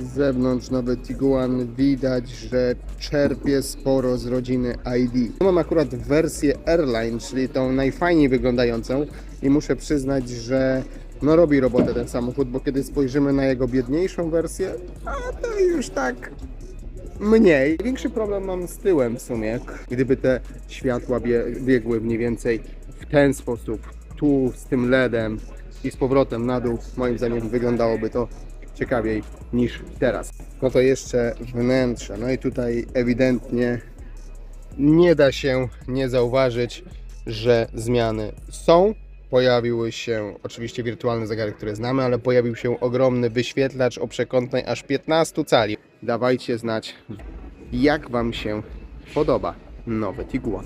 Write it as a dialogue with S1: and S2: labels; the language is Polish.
S1: zewnątrz nowy Tiguan widać, że czerpie sporo z rodziny ID. Mam akurat wersję Airline, czyli tą najfajniej wyglądającą i muszę przyznać, że no robi robotę ten samochód, bo kiedy spojrzymy na jego biedniejszą wersję, a to już tak mniej. Większy problem mam z tyłem w sumie. Gdyby te światła bie biegły mniej więcej w ten sposób, tu z tym LEDem i z powrotem na dół, moim zdaniem wyglądałoby to ciekawiej niż teraz. No to jeszcze wnętrze. No i tutaj ewidentnie nie da się nie zauważyć, że zmiany są. Pojawiły się oczywiście wirtualne zegary, które znamy, ale pojawił się ogromny wyświetlacz o przekątnej aż 15 cali. Dawajcie znać, jak Wam się podoba nowy Tiguan.